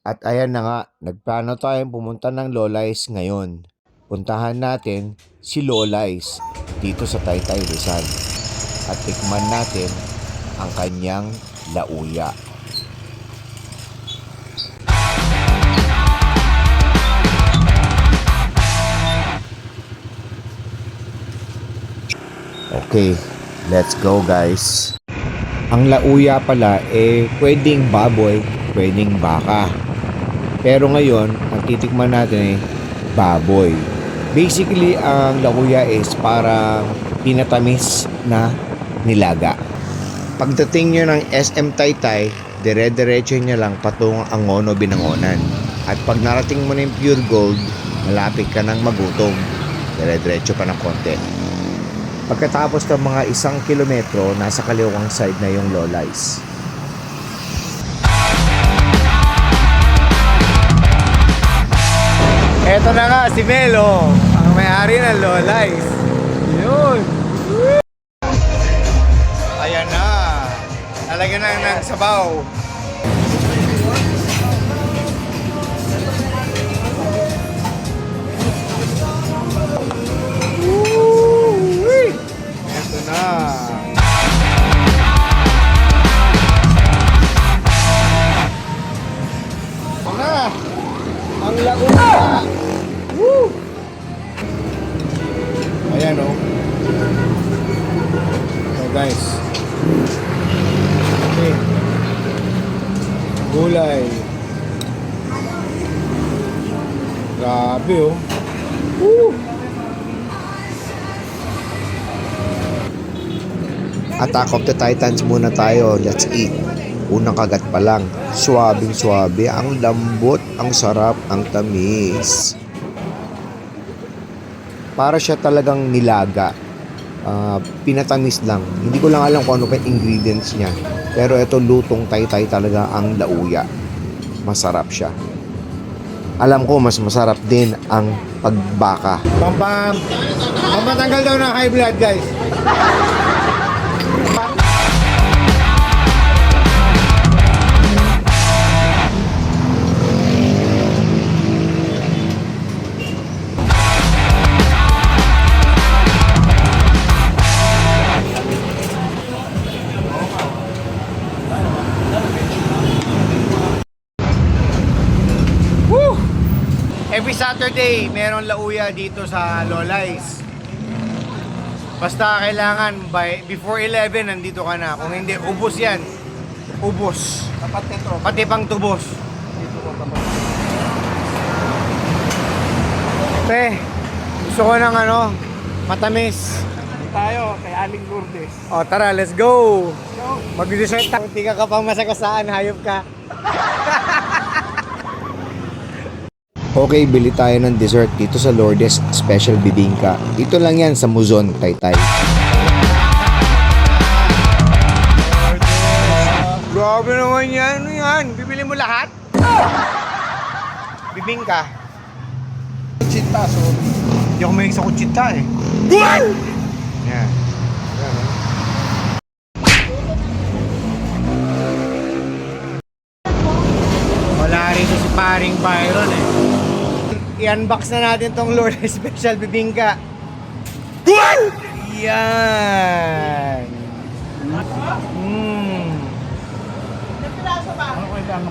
At ayan na nga, nagplano tayong pumunta ng Lolays ngayon. Puntahan natin si Lolays dito sa Taytay Rizal. At tikman natin ang kanyang lauya. Okay, let's go guys. Ang lauya pala eh pwedeng baboy, pwedeng baka. Pero ngayon, ang titikman natin eh baboy. Basically, ang lauya is parang pinatamis na nilaga. Pagdating nyo ng SM Taytay, dire-diretso nyo lang patungong Angono Binangonan. At pag narating mo na yung pure gold, malapit ka ng magutom. Dire-diretso pa ng konti. Pagkatapos ng mga isang kilometro, nasa kaliwang side na yung Lolays. Eto na nga si Melo, ang may-ari ng Lolays. Yun. Ayan na. Talagyan na ng sabaw. Ayan o. Oh. So guys. Okay. Gulay. Grabe oh. Woo! Attack of the Titans muna tayo. Let's eat. Unang kagat pa lang. Suwabing suwabe. Ang lambot, ang sarap, ang tamis. Para siya talagang nilaga. Ah, pinatamis lang. Hindi ko lang alam kung ano pa yung ingredients niya. Pero ito lutong taytay talaga ang lauya. Masarap siya. Alam ko mas masarap din ang pagbaka. Pam pam. Pampatanggal daw ng high blood, guys. Saturday, meron lauya dito sa Lolays. Basta kailangan by before 11 nandito ka na. Kung hindi ubos 'yan. Ubos. Tapat nito. Pati pang tubos. Te, gusto ko ng ano, matamis. Tayo kay Aling Lourdes. O tara, let's go! Yo, Mag-dessert tayo. Hindi ka ka pang masagasaan, hayop ka. Okay, bili tayo ng dessert dito sa Lourdes Special Bibingka. Dito lang yan sa Muzon, Taytay. Grabe naman yan. Ano yan? Bibili mo lahat? Bibingka. chita so. Hindi ako mahilig sa kutsita eh. Yan. Yan, oh. Wala rito si paring Byron eh. I-unbox na natin tong Lord Special Bibingka. Yan! Mmm. Ano ko ito ang